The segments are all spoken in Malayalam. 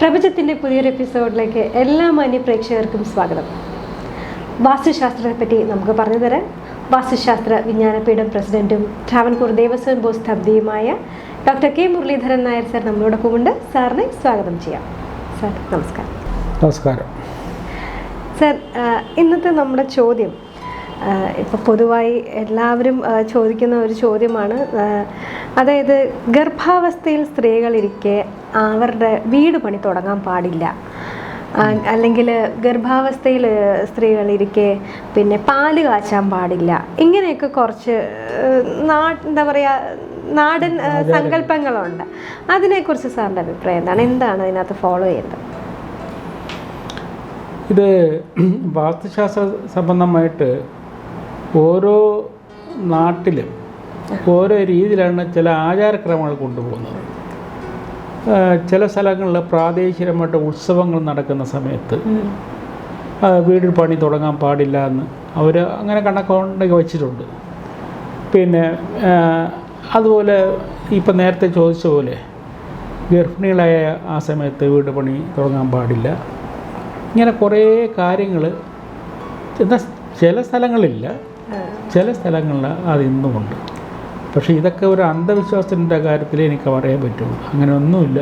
പ്രപഞ്ചത്തിന്റെ പുതിയൊരു എപ്പിസോഡിലേക്ക് എല്ലാ മാന്യ പ്രേക്ഷകർക്കും സ്വാഗതം. വാസ്തുശാസ്ത്രത്തെ പറ്റി നമുക്ക് പറഞ്ഞു തരാൻ വാസ്തുശാസ്ത്ര വിജ്ഞാനപീഠം പ്രസിഡന്റും ട്രാവൻകൂർ ദേവസ്വം ബോസ് സ്ഥബ്ദിയുമായ doctor K Muraleedharan Nair sir നമ്മളോടൊപ്പം ഉണ്ട്. സാറിനെ സ്വാഗതം ചെയ്യാം. സാർ നമസ്കാരം. നമസ്കാരം. സാർ ഇന്നത്തെ നമ്മുടെ ചോദ്യം ഇപ്പോൾ പൊതുവായി എല്ലാവരും ചോദിക്കുന്ന ഒരു ചോദ്യമാണ് അതായത് ഗർഭാവസ്ഥയിൽ സ്ത്രീകളിരിക്കെ അവരുടെ വീട് പണി തുടങ്ങാൻ പാടില്ല. അല്ലെങ്കിൽ ഗർഭാവസ്ഥയിൽ സ്ത്രീകളിരിക്കെ പിന്നെ പാൽ കാച്ചാൻ പാടില്ല. ഇങ്ങനെയൊക്കെ കുറച്ച് നാ എന്താ പറയുക നാടൻ സങ്കല്പങ്ങളുണ്ട്. അതിനെക്കുറിച്ച് സാറിന്റെ അഭിപ്രായം എന്താണ്? എന്താണ് അതിനകത്ത് ഫോളോ ചെയ്യുന്നത് ഇത് വാസ്തുശാസ്ത്ര സംബന്ധമായിട്ട് ഓരോ നാട്ടിലും ഓരോ രീതിയിലാണ് ചില ആചാരക്രമങ്ങൾ കൊണ്ടുപോകുന്നത്. ചില സ്ഥലങ്ങളിൽ പ്രാദേശികമായിട്ട് ഉത്സവങ്ങൾ നടക്കുന്ന സമയത്ത് വീടിൽ വീട് പണി തുടങ്ങാൻ പാടില്ല എന്ന് അവർ അങ്ങനെ കണക്കൊണ്ടൊക്കെ വച്ചിട്ടുണ്ട്. പിന്നെ അതുപോലെ ഇപ്പം നേരത്തെ ചോദിച്ച പോലെ ഗർഭിണികളായ ആ സമയത്ത് വീട് പണി തുടങ്ങാൻ പാടില്ല. ഇങ്ങനെ കുറേ കാര്യങ്ങൾ എന്നാൽ ചില സ്ഥലങ്ങളില്ല. ചില സ്ഥലങ്ങളിൽ അത് ഇന്നുമുണ്ട്. പക്ഷേ ഇതൊക്കെ ഒരു അന്ധവിശ്വാസത്തിന്റെ കാര്യത്തിൽ എനിക്ക് പറയാൻ പറ്റുള്ളൂ അങ്ങനെ ഒന്നുമില്ല.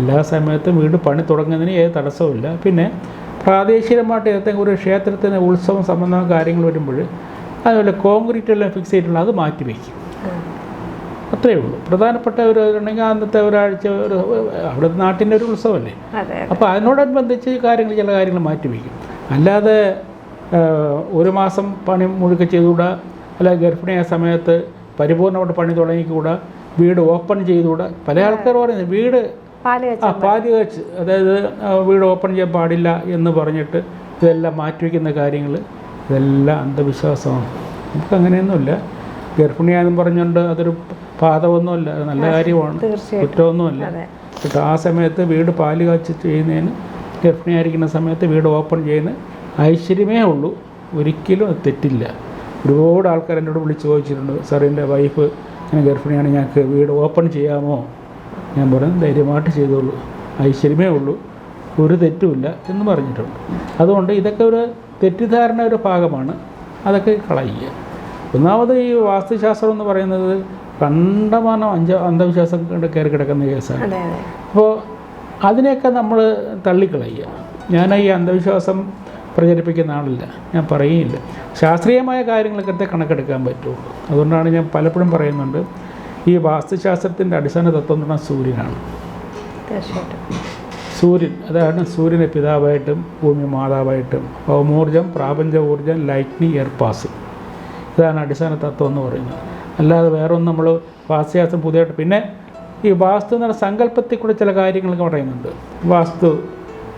എല്ലാ സമയത്തും വീട് പണി തുടങ്ങുന്നതിന് ഏത് തടസ്സവുമില്ല. പിന്നെ പ്രാദേശികമായിട്ട് ഏതെങ്കിലും ഒരു ക്ഷേത്രത്തിന് ഉത്സവം സംബന്ധമായ കാര്യങ്ങൾ വരുമ്പോൾ അതുപോലെ കോൺക്രീറ്റ് എല്ലാം ഫിക്സ് ചെയ്തിട്ടുള്ള അത് മാറ്റി വയ്ക്കും. അത്രയേ ഉള്ളൂ. പ്രധാനപ്പെട്ട ഒരു ഉണ്ടെങ്കിൽ അന്നത്തെ ഒരാഴ്ച ഒരു അവിടെ നാട്ടിന്റെ ഒരു ഉത്സവമല്ലേ? അപ്പോൾ അതിനോടനുബന്ധിച്ച് കാര്യങ്ങൾ ചില കാര്യങ്ങൾ മാറ്റി വയ്ക്കും. അല്ലാതെ ഒരു മാസം പണി മുഴുക്കെ ചെയ്തുകൂടാ? അല്ലെങ്കിൽ ഗർഭിണിയായ സമയത്ത് പരിപൂർണമായിട്ട് പണി തുടങ്ങിക്കൂടാ വീട് ഓപ്പൺ ചെയ്തുകൂടാ. പല ആൾക്കാർ പറയുന്നത് വീട് ആ പാൽ വെച്ച് അതായത് വീട് ഓപ്പൺ ചെയ്യാൻ പാടില്ല എന്ന് പറഞ്ഞിട്ട് ഇതെല്ലാം മാറ്റിവെക്കുന്ന കാര്യങ്ങൾ ഇതെല്ലാം അന്ധവിശ്വാസമാണ്. നമുക്ക് അങ്ങനെയൊന്നുമില്ല. ഗർഭിണിയാണെന്ന് പറഞ്ഞുകൊണ്ട് അതൊരു പാതമൊന്നുമല്ല അത് നല്ല കാര്യമാണ്. കുറ്റമൊന്നുമല്ല. പക്ഷെ ആ സമയത്ത് വീട് പാൽ കാച്ച് ചെയ്യുന്നതിന് ഗർഭിണിയായിരിക്കുന്ന സമയത്ത് വീട് ഓപ്പൺ ചെയ്യുന്ന ഐശ്വര്യമേ ഉള്ളൂ. ഒരിക്കലും അത് തെറ്റില്ല. ഒരുപാട് ആൾക്കാർ എന്നോട് വിളിച്ച് ചോദിച്ചിട്ടുണ്ട് സാർ എന്റെ വൈഫ് ഇങ്ങനെ ഗർഭിണിയാണ് ഞങ്ങൾക്ക് വീട് ഓപ്പൺ ചെയ്യാമോ? ഞാൻ പറഞ്ഞു ധൈര്യമായിട്ട് ചെയ്തോളൂ ഐശ്വര്യമേ ഉള്ളൂ ഒരു തെറ്റുമില്ല എന്ന് പറഞ്ഞിട്ടുണ്ട്. അതുകൊണ്ട് ഇതൊക്കെ ഒരു തെറ്റിദ്ധാരണ ഒരു ഭാഗമാണ് അതൊക്കെ കളയുക. ഒന്നാമത് ഈ വാസ്തുശാസ്ത്രം എന്ന് പറയുന്നത് കണ്ടമാനം അഞ്ച അന്ധവിശ്വാസം കണ്ട് കയറി കിടക്കുന്ന കേസാണ്. അപ്പോൾ അതിനെയൊക്കെ നമ്മൾ തള്ളിക്കളയുക. ഞാൻ ഈ അന്ധവിശ്വാസം പ്രചരിപ്പിക്കുന്ന ആളില്ല. ഞാൻ പറയുകയില്ല. ശാസ്ത്രീയമായ കാര്യങ്ങൾക്കത്തെ കണക്കെടുക്കാൻ പറ്റുള്ളൂ അതുകൊണ്ടാണ് ഞാൻ പലപ്പോഴും പറയുന്നുണ്ട് ഈ വാസ്തുശാസ്ത്രത്തിന്റെ അടിസ്ഥാന തത്വം എന്ന് പറഞ്ഞാൽ സൂര്യനാണ്. സൂര്യൻ അതാണ് സൂര്യനെ പിതാവായിട്ടും ഭൂമി മാതാവായിട്ടും. ഭൗമോർജം പ്രാപഞ്ച ഊർജം ലൈറ്റ്നി എയർപാസ് ഇതാണ് അടിസ്ഥാന തത്വം എന്ന് പറയുന്നത്. അല്ലാതെ വേറൊന്നും നമ്മൾ വാസ്തുശാസ്ത്രം പുതിയതായിട്ട് പിന്നെ ഈ വാസ്തു എന്ന സങ്കല്പത്തിൽ കൂടെ ചില കാര്യങ്ങളൊക്കെ പറയുന്നുണ്ട്.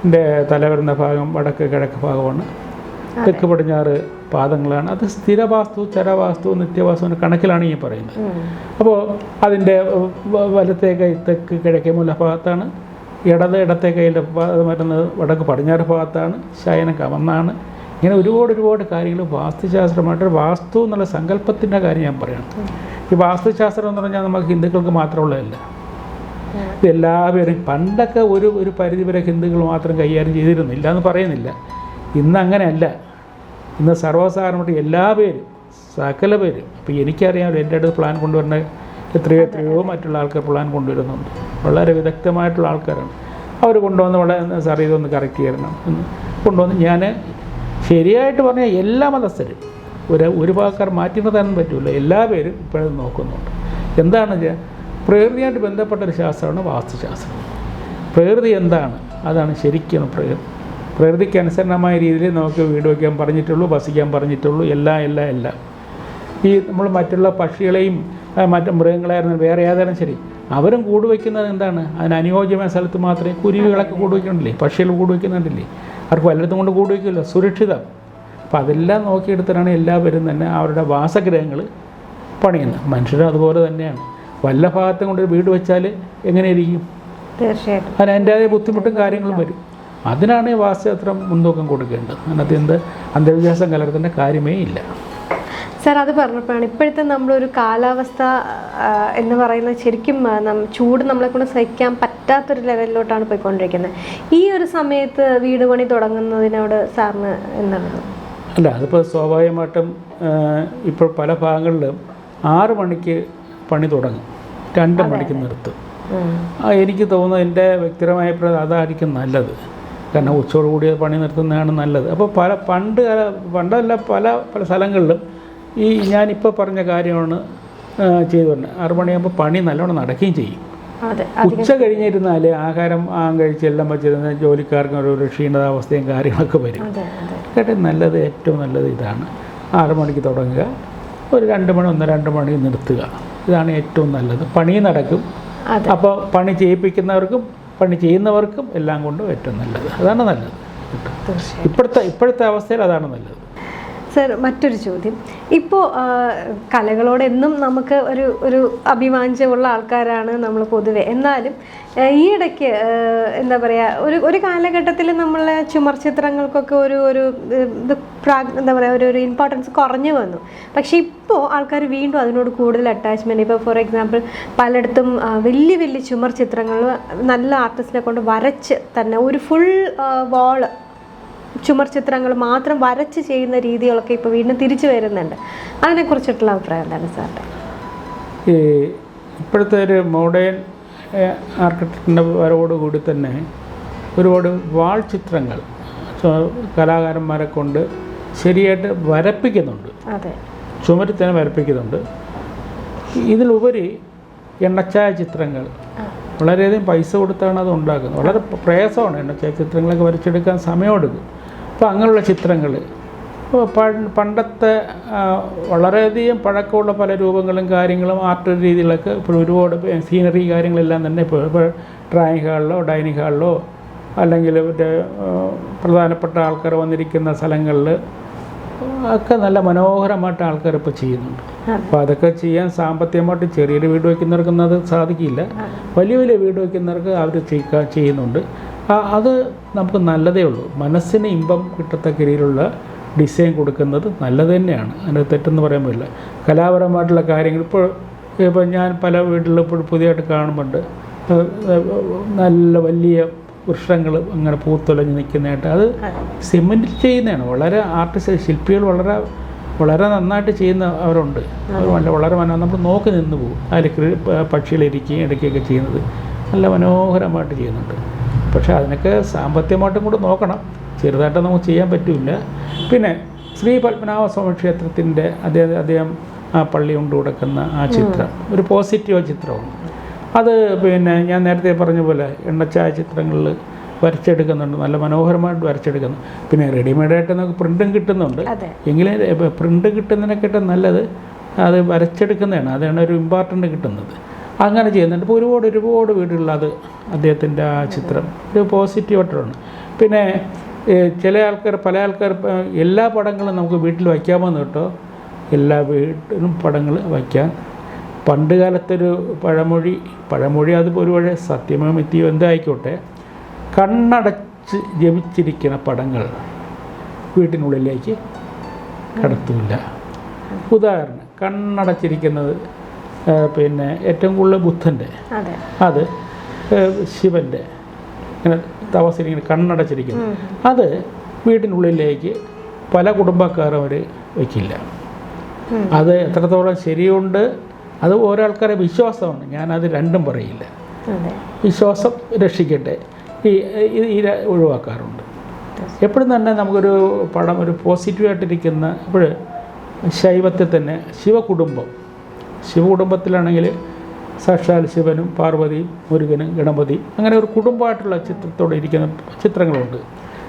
വാസ്തുവിന്റെ തലവരുന്ന ഭാഗം വടക്ക് കിഴക്ക് ഭാഗമാണ്. തെക്ക് പടിഞ്ഞാറ് പാദങ്ങളാണ്. അത് സ്ഥിരവാസ്തു ചരവാസ്തു നിത്യവാസ്തു കണക്കിലാണ് ഈ പറയുന്നത്. അപ്പോൾ അതിന്റെ വലത്തേ കൈ തെക്ക് കിഴക്കേ മൂല ഭാഗത്താണ്. ഇടത് ഇടത്തെ കൈയിന്റെ ഭാഗം വരുന്നത് വടക്ക് പടിഞ്ഞാറ് ഭാഗത്താണ്. ശയനം കമന്നാണ് ഇങ്ങനെ ഒരുപാട് ഒരുപാട് കാര്യങ്ങൾ വാസ്തുശാസ്ത്രമായിട്ട് വാസ്തു എന്നുള്ള സങ്കല്പത്തിന്റെ കാര്യം ഞാൻ പറയണം. ഈ വാസ്തുശാസ്ത്രം എന്ന് പറഞ്ഞാൽ നമുക്ക് ഹിന്ദുക്കൾക്ക് മാത്രമുള്ളതല്ല. എല്ലാവരും പണ്ടൊക്കെ ഒരു ഒരു പരിധിവരെ ഹിന്ദുക്കൾ മാത്രം കൈകാര്യം ചെയ്തിരുന്നു ഇല്ല എന്ന് പറയുന്നില്ല. ഇന്ന് അങ്ങനെയല്ല ഇന്ന് സർവസാധാരണമായിട്ട് എല്ലാ പേരും സകല പേരും അപ്പോൾ എനിക്കറിയാമല്ലോ എന്റെ അടുത്ത് പ്ലാൻ കൊണ്ടുവരുന്ന എത്രയോ എത്രയോ മറ്റുള്ള ആൾക്കാർ പ്ലാൻ കൊണ്ടുവരുന്നുണ്ട്. വളരെ വിദഗ്ധമായിട്ടുള്ള ആൾക്കാരാണ്. അവർ കൊണ്ടുവന്ന് വളരെ സാർ ഇതൊന്ന് കറക്റ്റ് ചെയ്യണം എന്ന് കൊണ്ടുവന്ന് ഞാൻ ശരിയായിട്ട് പറഞ്ഞാൽ എല്ലാ മതസ്ഥരും ഒരു ഒരു ഭാഗക്കാർ മാറ്റി നിർത്താനും പറ്റില്ല എല്ലാ പേരും ഇപ്പോഴും നോക്കുന്നുണ്ട്. എന്താണ് പ്രകൃതിയായിട്ട് ബന്ധപ്പെട്ട ഒരു ശാസ്ത്രമാണ് വാസ്തുശാസ്ത്രം. പ്രകൃതി എന്താണ്? അതാണ് ശരിക്കും പ്രകൃതി പ്രകൃതിക്ക് അനുസരണമായ രീതിയിൽ നമുക്ക് വീട് വയ്ക്കാൻ പറഞ്ഞിട്ടുള്ളൂ വസിക്കാൻ പറഞ്ഞിട്ടുള്ളൂ എല്ലാം എല്ലാം എല്ലാം. ഈ നമ്മൾ മറ്റുള്ള പക്ഷികളെയും മറ്റ് മൃഗങ്ങളായിരുന്നു വേറെ ഏതായാലും ശരി. അവരും കൂട് വയ്ക്കുന്നത് എന്താണ്? അതിന് അനുയോജ്യമായ സ്ഥലത്ത് മാത്രമേ കുരുവികളൊക്കെ കൂട് വയ്ക്കുന്നുണ്ടല്ലേ പക്ഷികൾ കൂട് വയ്ക്കുന്നുണ്ടല്ലേ? അവർക്ക് വല്ലതും കൊണ്ട് കൂട് വയ്ക്കില്ല സുരക്ഷിതം. അപ്പോൾ അതെല്ലാം നോക്കിയെടുത്തിട്ടാണ് എല്ലാവരും തന്നെ അവരുടെ വാസഗ്രഹങ്ങൾ പണിയുന്നത്. മനുഷ്യരും അതുപോലെ തന്നെയാണ്. വല്ല ഭാഗത്തും കൊണ്ട് വീട് വെച്ചാൽ എങ്ങനെയിരിക്കും? തീർച്ചയായിട്ടും. അതിന് അതിന്റെതായ ബുദ്ധിമുട്ടും കാര്യങ്ങളും വരും. അതിനാണ് ഈ വാസ്തുശാസ്ത്രം മുൻതൂക്കം കൊടുക്കേണ്ടത്. അതിനകത്ത് എന്ത് അന്ധവിശ്വാസം കലർത്തേണ്ട കാര്യമേ ഇല്ല. സാർ അത് പറഞ്ഞപ്പോഴാണ് ഇപ്പോഴത്തെ നമ്മളൊരു കാലാവസ്ഥ എന്ന് പറയുന്നത് ശരിക്കും ചൂട് നമ്മളെ കൊണ്ട് സഹിക്കാൻ പറ്റാത്തൊരു ലെവലിലോട്ടാണ് പോയിക്കൊണ്ടിരിക്കുന്നത്. ഈ ഒരു സമയത്ത് വീട് പണി തുടങ്ങുന്നതിനോട് സാറിന് എന്താണ്? അല്ല അതിപ്പോൾ സ്വാഭാവികമായിട്ടും ഇപ്പോൾ പല ഭാഗങ്ങളിലും ആറ് മണിക്ക് പണി തുടങ്ങും. രണ്ട് മണിക്ക് നിർത്തും ആ, എനിക്ക് തോന്നുന്നു എന്റെ വ്യക്തിപരമായ അതായിരിക്കും നല്ലത്. കാരണം ഉച്ചയോട് കൂടി പണി നിർത്തുന്നതാണ് നല്ലത്. അപ്പോൾ പല പണ്ട് കാല- പണ്ടല്ല പല പല സ്ഥലങ്ങളിലും ഈ ഞാനിപ്പോൾ പറഞ്ഞ കാര്യമാണ് ആ, ചെയ്തു തന്നെ ആറ് മണിയാകുമ്പോൾ പണി നല്ലോണം നടക്കുകയും ചെയ്യും. ഉച്ച കഴിഞ്ഞിരുന്നാൽ ആഹാരം ആ കഴിച്ച് എല്ലാം വെച്ചിരുന്ന ജോലിക്കാർക്ക് ഒരു ക്ഷീണിതാവസ്ഥയും കാര്യങ്ങളൊക്കെ വരും. കേട്ടെ നല്ലത് ഏറ്റവും നല്ലത് ഇതാണ്. ആറ് മണിക്ക് തുടങ്ങുക. ഒരു രണ്ട് മണി ഒന്ന് രണ്ട് മണി നിർത്തുക. ഇതാണ് ഏറ്റവും നല്ലത്. പണി നടക്കും. അപ്പോൾ പണി ചെയ്യിപ്പിക്കുന്നവർക്കും പണി ചെയ്യുന്നവർക്കും എല്ലാം കൊണ്ടും ഏറ്റവും നല്ലത്. അതാണ് നല്ലത്. ഇപ്പോഴത്തെ ഇപ്പോഴത്തെ അവസ്ഥയിൽ അതാണ് നല്ലത്. സർ മറ്റൊരു ചോദ്യം. ഇപ്പോൾ കലകളോടെന്നും നമുക്ക് ഒരു ഒരു അഭിവാഞ്ചമുള്ള ആൾക്കാരാണ് നമ്മൾ പൊതുവെ. എന്നാലും ഈയിടയ്ക്ക് എന്താ പറയുക ഒരു ഒരു കാലഘട്ടത്തിൽ നമ്മളെ ചുമർ ചിത്രങ്ങൾക്കൊക്കെ ഒരു ഒരു ഇത് എന്താ പറയുക ഒരു ഒരു ഇമ്പോർട്ടൻസ് കുറഞ്ഞു വന്നു. പക്ഷേ ഇപ്പോൾ ആൾക്കാർ വീണ്ടും അതിനോട് കൂടുതൽ അറ്റാച്ച്മെന്റ് ഇപ്പോൾ ഫോർ എക്സാമ്പിൾ പലയിടത്തും വലിയ വലിയ ചുമർ ചിത്രങ്ങൾ നല്ല ആർട്ടിസ്റ്റിനെ കൊണ്ട് വരച്ച് തന്നെ ഒരു ഫുൾ വാൾ ചുമർ ചിത്രങ്ങൾ മാത്രം വരച്ച് ചെയ്യുന്ന രീതികളൊക്കെ ഇപ്പോൾ വീണ്ടും തിരിച്ചു വരുന്നുണ്ട്. അതിനെക്കുറിച്ചിട്ടുള്ള അഭിപ്രായം എന്താണ് സാറിന്റെ ഈ ഇപ്പോഴത്തെ ഒരു മോഡേൺ ആർക്കിടെക്റ്റിന്റെ വരവോടുകൂടി തന്നെ ഒരുപാട് വാൾ ചിത്രങ്ങൾ കലാകാരന്മാരെ കൊണ്ട് ശരിയായിട്ട് വരപ്പിക്കുന്നുണ്ട്. അതെ. ചുമരിൽ തന്നെ വരപ്പിക്കുന്നുണ്ട്. ഇതിലുപരി എണ്ണച്ചായ ചിത്രങ്ങൾ വളരെയധികം പൈസ കൊടുത്താണ് അത് ഉണ്ടാക്കുന്നത്. വളരെ പ്രയാസമാണ് എണ്ണച്ചായ ചിത്രങ്ങളൊക്കെ വരച്ചെടുക്കാൻ സമയമെടുക്കും. അപ്പോൾ അങ്ങനെയുള്ള ചിത്രങ്ങൾ പണ്ടത്തെ വളരെയധികം പഴക്കമുള്ള പല രൂപങ്ങളും കാര്യങ്ങളും ആർട്ട് രീതികളൊക്കെ ഇപ്പോൾ ഒരുപാട് സീനറി കാര്യങ്ങളെല്ലാം തന്നെ ഇപ്പോൾ ഇപ്പോൾ ഡ്രോയിങ് ഹാളിലോ ഡൈനിങ് ഹാളിലോ അല്ലെങ്കിൽ മറ്റേ പ്രധാനപ്പെട്ട ആൾക്കാർ വന്നിരിക്കുന്ന സ്ഥലങ്ങളിൽ ഒക്കെ നല്ല മനോഹരമായിട്ട് ആൾക്കാർ ഇപ്പോൾ ചെയ്യുന്നുണ്ട്. അപ്പോൾ അതൊക്കെ ചെയ്യാൻ സാമ്പത്തികമായിട്ട് ചെറിയൊരു വീട് വയ്ക്കുന്നവർക്കൊന്നും അത് സാധിക്കില്ല. വലിയ വലിയ വീട് വയ്ക്കുന്നവർക്ക് അവർ ചെയ്യുന്നുണ്ട്. അത് നമുക്ക് നല്ലതേ ഉള്ളൂ. മനസ്സിന് ഇമ്പം കിട്ടത്തക്ക രീതിയിലുള്ള ഡിസൈൻ കൊടുക്കുന്നത് നല്ലത് തന്നെയാണ്. അതിന് തെറ്റെന്ന് പറയാൻ പറ്റില്ല. കലാപരമായിട്ടുള്ള കാര്യങ്ങൾ ഇപ്പോൾ ഇപ്പോൾ ഞാൻ പല വീട്ടിലും ഇപ്പോൾ പുതിയതായിട്ട് കാണുന്നുണ്ട് നല്ല വലിയ വൃക്ഷങ്ങൾ അങ്ങനെ പൂത്തൊലഞ്ഞ് നിൽക്കുന്നതായിട്ട് അത് സിമെന്റിൽ ചെയ്യുന്നതാണ്. വളരെ ആർട്ടിസ്റ്റ് ശില്പികൾ വളരെ വളരെ നന്നായിട്ട് ചെയ്യുന്ന അവരുണ്ട്. വളരെ വളരെ മനോ നമ്മൾ നോക്കി നിന്ന് പോകും. അതിൽ പക്ഷികളിരിക്കുകയും ഇടയ്ക്കൊക്കെ ചെയ്യുന്നത്. നല്ല മനോഹരമായിട്ട് ചെയ്യുന്നുണ്ട്. പക്ഷേ അതിനൊക്കെ സാമ്പത്തികമായിട്ടും കൂടെ നോക്കണം. ചെറുതായിട്ട് നമുക്ക് ചെയ്യാൻ പറ്റില്ല. പിന്നെ ശ്രീ പത്മനാഭസ്വാമി ക്ഷേത്രത്തിന്റെ അദ്ദേഹം അദ്ദേഹം ആ പള്ളി കൊണ്ട് കൊടുക്കുന്ന ആ ചിത്രം ഒരു പോസിറ്റീവ് ചിത്രമാണ്. അത് പിന്നെ ഞാൻ നേരത്തെ പറഞ്ഞ പോലെ എണ്ണച്ചായ ചിത്രങ്ങളിൽ വരച്ചെടുക്കുന്നുണ്ട്. നല്ല മനോഹരമായിട്ട് വരച്ചെടുക്കുന്നു. പിന്നെ റെഡിമെയ്ഡായിട്ട് നമുക്ക് പ്രിന്റും കിട്ടുന്നുണ്ട്. എങ്കിലും പ്രിന്റ് കിട്ടുന്നതിനെക്കാട്ടും നല്ലത് അത് വരച്ചെടുക്കുന്നതാണ്. അതാണ് ഒരു ഇമ്പോർട്ടന്റ് കിട്ടുന്നത്. അങ്ങനെ ചെയ്യുന്നുണ്ട്. ഇപ്പോൾ ഒരുപാട് ഒരുപാട് വീടുകളിൽ അത് അദ്ദേഹത്തിന്റെ ആ ചിത്രം. ഒരു പോസിറ്റീവ് ആയിട്ടാണ്. പിന്നെ ചില ആൾക്കാർ പല ആൾക്കാർ എല്ലാ പടങ്ങളും നമുക്ക് വീട്ടിൽ വയ്ക്കാമെന്ന് കേട്ടോ. എല്ലാ വീട്ടിലും പടങ്ങൾ വയ്ക്കാൻ പണ്ട് കാലത്തൊരു പഴമൊഴി പഴമൊഴി അത് ഒരുപാട് സത്യമോ മിത്തിയോ എന്തായിക്കോട്ടെ കണ്ണടച്ച് ജപിച്ചിരിക്കുന്ന പടങ്ങൾ വീട്ടിനുള്ളിലേക്ക് കടത്തൂല ഉദാഹരണം കണ്ണടച്ചിരിക്കുന്നത് പിന്നെ ഏറ്റവും കൂടുതൽ ബുദ്ധന്റെ. അതെ. ശിവന്റെ. ഇങ്ങനെ തപസ്സിരിങ്ങനെ കണ്ണടച്ചിരിക്കുന്നു. അത് വീട്ടിനുള്ളിലേക്ക് പല കുടുംബക്കാരും അവർ വയ്ക്കില്ല അത് എത്രത്തോളം ശരിയുണ്ട് അത് ഓരോ ആൾക്കാരെ വിശ്വാസമാണ്. ഞാനത് രണ്ടും പറയില്ല. വിശ്വാസം രക്ഷിക്കട്ടെ. ഈ ഈ ഒഴിവാക്കാറുണ്ട്. എപ്പോഴും തന്നെ നമുക്കൊരു പടം ഒരു പോസിറ്റീവായിട്ടിരിക്കുന്ന ഇപ്പോൾ ശൈവത്തിൽ തന്നെ ശിവകുടുംബം ശിവകുടുംബത്തിലാണെങ്കിൽ സാക്ഷാൽ ശിവനും പാർവതിയും മുരുകനും ഗണപതി അങ്ങനെ ഒരു കുടുംബമായിട്ടുള്ള ചിത്രത്തോടെ ഇരിക്കുന്ന ചിത്രങ്ങളുണ്ട്.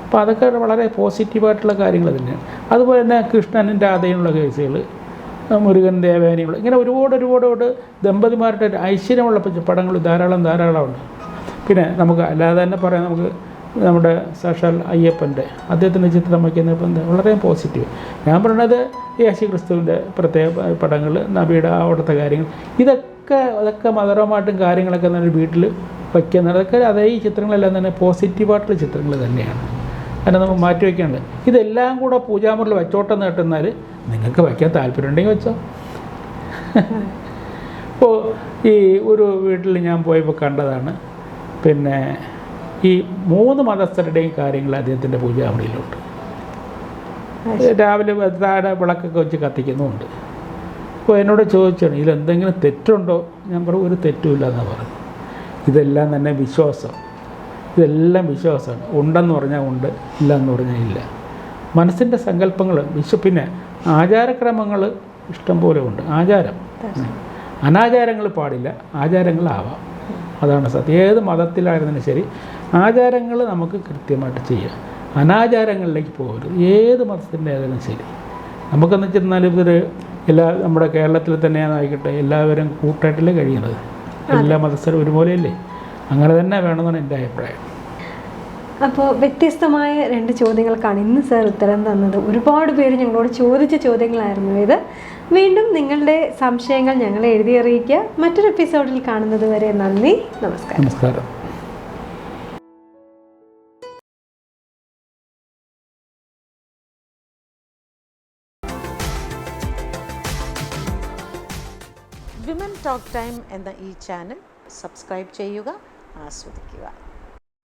അപ്പോൾ അതൊക്കെ വളരെ പോസിറ്റീവായിട്ടുള്ള കാര്യങ്ങൾ തന്നെയാണ്. അതുപോലെ തന്നെ കൃഷ്ണനും രാധയുള്ള കേസുകൾ മുരുകൻ ദേവേനയുള്ള ഇങ്ങനെ ഒരുപാട് ഒരുപാട് ദമ്പതിമാരുടെ ഐശ്വര്യമുള്ള പടങ്ങൾ ധാരാളം ധാരാളമുണ്ട്. പിന്നെ നമുക്ക് അല്ലാതെ തന്നെ പറയാം നമുക്ക് നമ്മുടെ സാക്ഷാൽ അയ്യപ്പന്റെ അദ്ദേഹത്തിന്റെ ചിത്രം വയ്ക്കുന്ന ഇപ്പം വളരെ പോസിറ്റീവ് ഞാൻ പറയുന്നത് യേശു ക്രിസ്തുവിന്റെ പ്രത്യേക പടങ്ങൾ നബിയുടെ അവിടുത്തെ കാര്യങ്ങൾ. ഇതൊക്കെ അതൊക്കെ മതപരമായിട്ടും കാര്യങ്ങളൊക്കെ തന്നെ വീട്ടിൽ വയ്ക്കുന്നത് അതൊക്കെ അതേ ഈ ചിത്രങ്ങളെല്ലാം തന്നെ പോസിറ്റീവായിട്ടുള്ള ചിത്രങ്ങൾ തന്നെയാണ്. അതിനെ നമുക്ക് മാറ്റി വയ്ക്കാനുണ്ട് ഇതെല്ലാം കൂടെ പൂജാമുറിൽ വെച്ചോട്ടം നേട്ടുന്നാൽ നിങ്ങൾക്ക് വയ്ക്കാൻ താല്പര്യമുണ്ടെങ്കിൽ വെച്ചോ. ഇപ്പോൾ ഈ ഒരു വീട്ടിൽ ഞാൻ പോയപ്പോൾ കണ്ടതാണ്. പിന്നെ ഈ മൂന്ന് മതസ്ഥരുടെയും കാര്യങ്ങൾ അദ്ദേഹത്തിന്റെ പൂജാമുറിയിലുണ്ട് രാവിലെ താഴെ വിളക്കൊക്കെ വെച്ച് കത്തിക്കുന്നുമുണ്ട്. അപ്പോൾ എന്നോട് ചോദിച്ചാണ് ഇതിലെന്തെങ്കിലും തെറ്റുണ്ടോ? ഞാൻ പറഞ്ഞു ഒരു തെറ്റുമില്ല എന്ന് പറഞ്ഞു ഇതെല്ലാം തന്നെ വിശ്വാസം. ഇതെല്ലാം വിശ്വാസമാണ്. ഉണ്ടെന്ന് പറഞ്ഞാൽ ഉണ്ട് ഇല്ല എന്ന് പറഞ്ഞാൽ ഇല്ല. മനസ്സിന്റെ സങ്കല്പങ്ങൾ വിശ്വ പിന്നെ ആചാരക്രമങ്ങൾ ഇഷ്ടം പോലെ ഉണ്ട്. ആചാരം. അനാചാരങ്ങൾ പാടില്ല ആചാരങ്ങളാവാം. അതാണ് സത്യം. ഏത് മതത്തിലായിരുന്നാലും ശരി ആചാരങ്ങൾ നമുക്ക് കൃത്യമായിട്ട് ചെയ്യാം. അനാചാരങ്ങളിലേക്ക് പോകരുത്. ഏത് മതത്തിന്റെ ആയാലും ശരി. നമുക്കെന്ന് വെച്ചിരുന്നാൽ ഇതൊരു എല്ലാ നമ്മുടെ കേരളത്തിൽ തന്നെയാണെന്നായിക്കട്ടെ എല്ലാവരും കൂട്ടായിട്ടല്ലേ കഴിയുന്നത്? എല്ലാ മതസ്ഥരും ഒരുപോലെയല്ലേ? അങ്ങനെ തന്നെ വേണമെന്നാണ് എന്റെ അഭിപ്രായം. അപ്പോൾ വ്യത്യസ്തമായ രണ്ട് ചോദ്യങ്ങൾക്കാണ് ഇന്ന് സാർ ഉത്തരം തന്നത്. ഒരുപാട് പേര് ഞങ്ങളോട് ചോദിച്ച ചോദ്യങ്ങളായിരുന്നു ഇത്. വീണ്ടും നിങ്ങളുടെ സംശയങ്ങൾ ഞങ്ങളെ എഴുതി അറിയിക്കുക. മറ്റൊരു എപ്പിസോഡിൽ കാണുന്നത് വരെ നന്ദി. നമസ്കാരം. നമസ്കാരം. വിമൻ ടോക്ക് ടൈം എന്ന ഈ ചാനൽ സബ്സ്ക്രൈബ് ചെയ്യുക ആസ്വദിക്കുക.